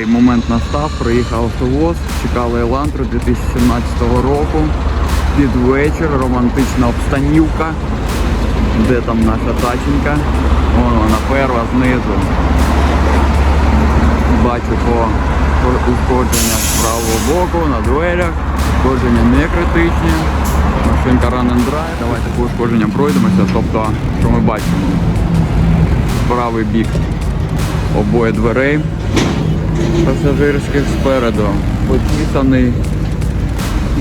момент настав, приїхав автовоз, чекали Елантру 2017 року. Під вечір, романтична обстанівка. Де там наша таченька? Вон вона перша знизу. Бачу по ушкодження з правого боку на дверях. Ушкодження не критичні. Машинка run and drive. Давайте по ушкодженням пройдемося. Тобто, що ми бачимо? Правий бік обоє дверей пасажирських спереду. Потісаний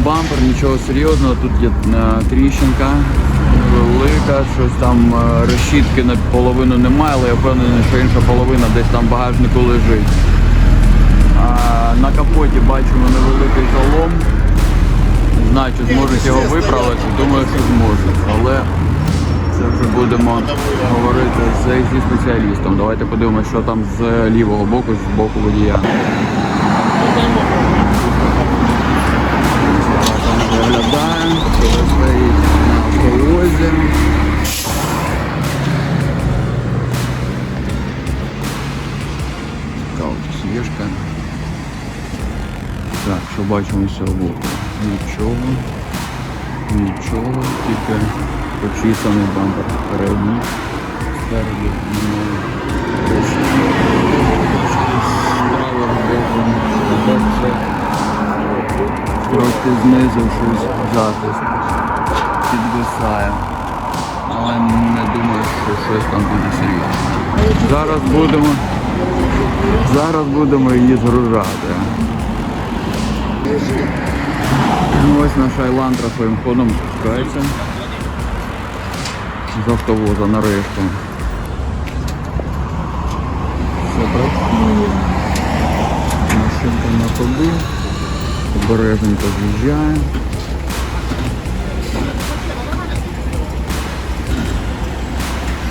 бампер, нічого серйозного, тут є е, тріщинка велика, щось там е, решітки наполовину немає, але я впевнений, що інша половина десь там в багажнику лежить. На капоті бачимо невеликий залом. Знаю, чи зможуть його виправити, думаю, що зможуть. Але це вже будемо говорити зі спеціалістом. Давайте подивимося, що там з лівого боку, з боку водія. Там виглядає, що стоїть на. Цікаво. Так, що бачимо з боку? Нічого. Нічого, тільки почісаний бампер передній. Спереду немає. Боку. Трошки знизу щось захист підвисає. Але не думаю, що щось там буде серйозне. Зараз будемо. Зараз будемо її згружати. Ну, ось наша Айлантра своїм ходом спускається з автовоза нарешті. Все працює. Машинка на ходу. Обережненько з'їжджає.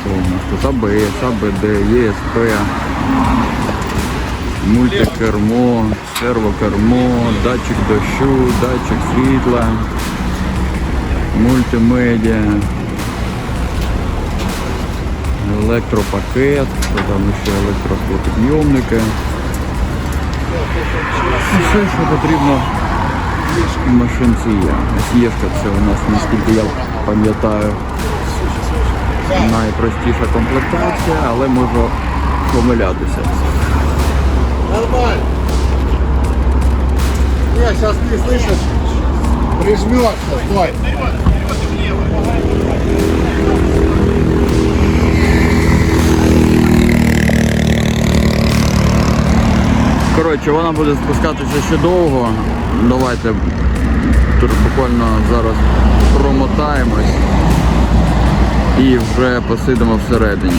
Що у нас тут? АБС, АБД, ЄСП, мультикермо, сервокермо, датчик дощу, датчик світла, мультимедіа, електропакет, там ще електросклопідйомники. Все, що потрібно в машинці є. Сієшка це у нас, наскільки я пам'ятаю, найпростіша комплектація, але можу помилятися. Нормально. Не, сейчас ты слышишь, прижмешься, стой. Коротше, вона буде спускатися ще довго. Давайте тут буквально зараз промотаємось і вже посидимо всередині.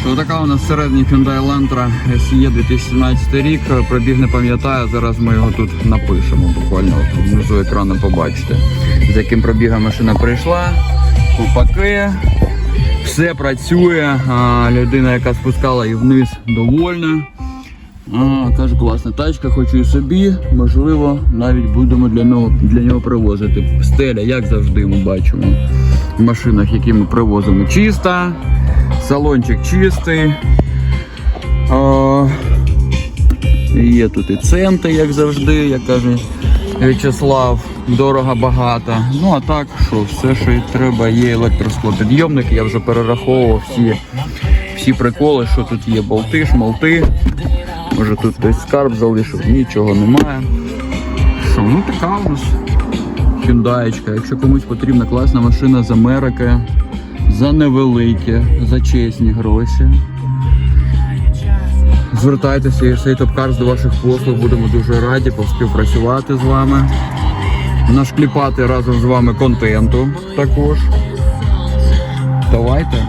Що така у нас всередині Hyundai Elantra SE 2017 рік. Пробіг не пам'ятаю, зараз ми його тут напишемо. Буквально внизу екрану побачите, з яким пробігом машина прийшла. Купаки. Все працює. Людина, яка спускала її вниз, довольна. А, каже, класна тачка, хочу і собі. Можливо, навіть будемо для нього, для нього привозити. Стеля, як завжди, ми бачимо в машинах, які ми привозимо, чиста. Салончик чистий. А, є тут і центи, як завжди, як каже В'ячеслав. Дорого багато. Ну а так, що все, що і треба, є електросклопідйомник. Я вже перераховував всі, всі приколи, що тут є болти, шмалти. Може тут хтось скарб залишив, нічого немає. Що, ну така у нас хюндаєчка. Якщо комусь потрібна класна машина з Америки за невеликі, за чесні гроші. Звертайтеся, Єрсей Топкарс до ваших послуг, будемо дуже раді поспівпрацювати з вами. Нашкліпати разом з вами контенту також. Давайте,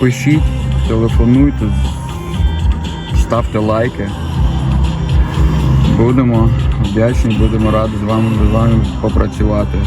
пишіть, телефонуйте, ставте лайки. Будемо вдячні, будемо раді з вами, з вами попрацювати.